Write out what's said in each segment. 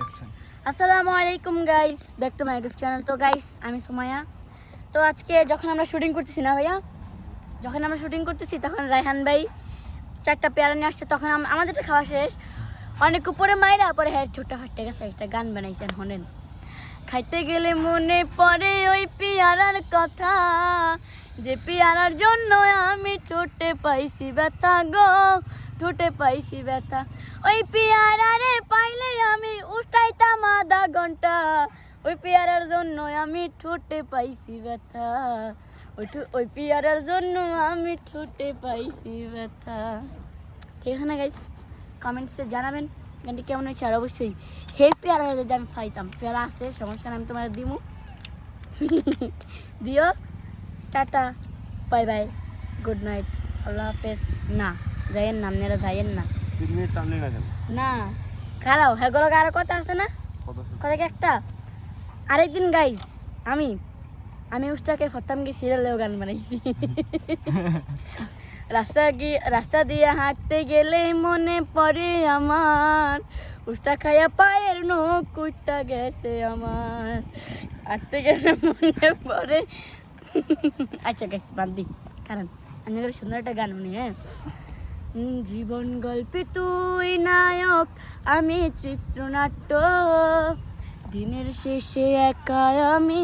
আসসালামু আলাইকুম guys back to my YouTube channel তো গাইস আমি সুমায়া তো, আজকে যখন আমরা শুটিং করতেছি না ভাইয়া, যখন আমরা শুটিং করতেছি, তখন রায়হান ভাই চারটা পেয়ারা নিয়ে আসছে, তখন আম- আমাদেরটা খাওয়া শেষ। অনেক উপরে মায়েরা পরে হ্যাঁ ছোট হাটে গেছে, একটা গান বানাইছেন হনেন খাইতে গেলে মনে পড়ে ওই পেয়ারার কথা, যে পেয়ারার জন্য আমি ঠোঁটে পাইছি ব্যথা গো। ঠোঁটে পাইছি ব্যথা। ওই পেয়ারারে পাইলে আমি উঠাইতাম আধা ঘণ্টা। ওই পেয়ারার জন্য আমি ঠোঁটে পাইছি ব্যথা। ওই ওই পেয়ারার জন্য আমি ঠোঁটে পাইছি ব্যথা। ঠিক আছে না গাইস কমেন্টসে জানাবেন গানটি কেমন হয়েছে? আর অবশ্যই হে পেয়ারা যদি আমি পাইতাম, পেয়ারা আছে, সমস্যা আমি তোমার দিমু। দিও, tata bye bye good night আল্লাহ হাফেজ, না। যাইয়েন না আপনারা যাইয়েন না। তিন মিনিট টানলে না কেন না খারাও হেগুলো আরও কথা আছে না? কথা কি একটা? আরেকদিন গাইস আমি আমি উস্তাকে ফতাম গিয়ে সিরিয়ালেও গান বানাইছি। রাস্তা গিয়ে রাস্তা দিয়ে হাঁটতে গেলে মনে পড়ে আমার। উস্তা খাইয়া পায়ের নখ কুইটা গেছে আমার। হাঁটতে গেলে মনে পড়ে। আচ্ছা গেছে বাদ দিই কারণ আমি সুন্দর একটা গান শুনি হ্যাঁ? জীবন গল্পে তুই নায়ক, আমি চিত্রনাট্য। দিনের শেষে একা আমি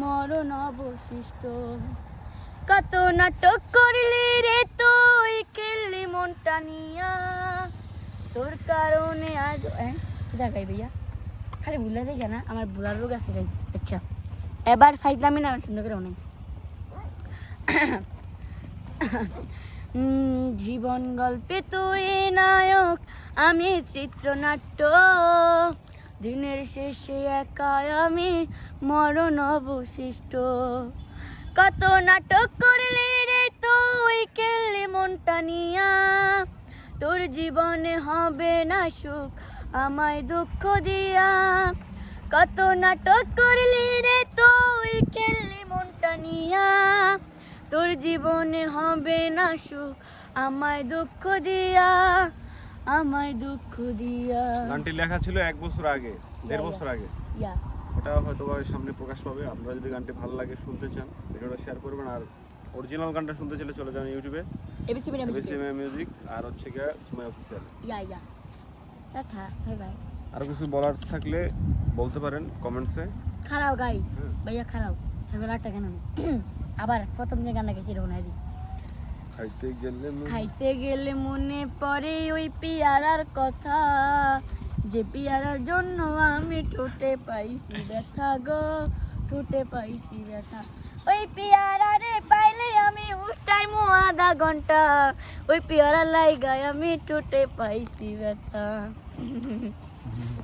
মরণ অবশিষ্ট। কত নাটক করিলি রে তুই, খেললি মনটা নিয়া। তোর কারণে আজ হ্যাঁ দেখাই ভাইয়া খালি ভুলে দেখে না, আমার ভুলার রোগ আছে গাইস আচ্ছা এবার ফাইজলামি না সুন্দর করে অনেক জীবন গল্পে তুই নায়ক, আমি চিত্রনাট্য। দিনের শেষে একা আমি মরণ অবশিষ্ট। কত নাটক করলি রে তুই, খেললি মনটা নিয়া। তোর জীবনে হবে না সুখ, আমায় দুঃখ দিয়া। কত নাটক করলি রে তুই, খেললি নিয়া তোর জীবনে হবে না সুখ আমায় দুঃখ দিয়া আমায় দুঃখ দিয়া। গানটি লেখা ছিল এক বছর আগে দেড় বছর আগে। ইয়া ওটা হয়তো সামনে প্রকাশ পাবে। আপনারা যদি গানটি ভালো লাগে শুনতে চান ভিডিওটা শেয়ার করবেন। আর অরিজিনাল গানটা শুনতে চাইলে চলে যান ইউটিউবে এবিসি মিউজিক আর হচ্ছে গিয়ে সময় official yeah yeah tata bye bye আরও কিছু বলার থাকলে বলতে পারেন কমেন্টসে খারাপ গাই হ্যাঁ। ভাইয়া খারাপ এগুলো একটা কেন? আবার প্রথম যে গানটা গেছি রোনারি খাইতে গেলে খাইতে গেলে মনে পড়ে ওই পিয়ারার কথা। যে পিয়ারার জন্য আমি ঠোঁটে পাইছি ব্যথা গো ঠোঁটে পাইছি ব্যথা। ওই পিয়ারারে পাইলে আমি উঠাই মো আধা ঘণ্টা। ওই পিয়ারা লাইগায় আমি ঠোঁটে পাইছি ব্যথা।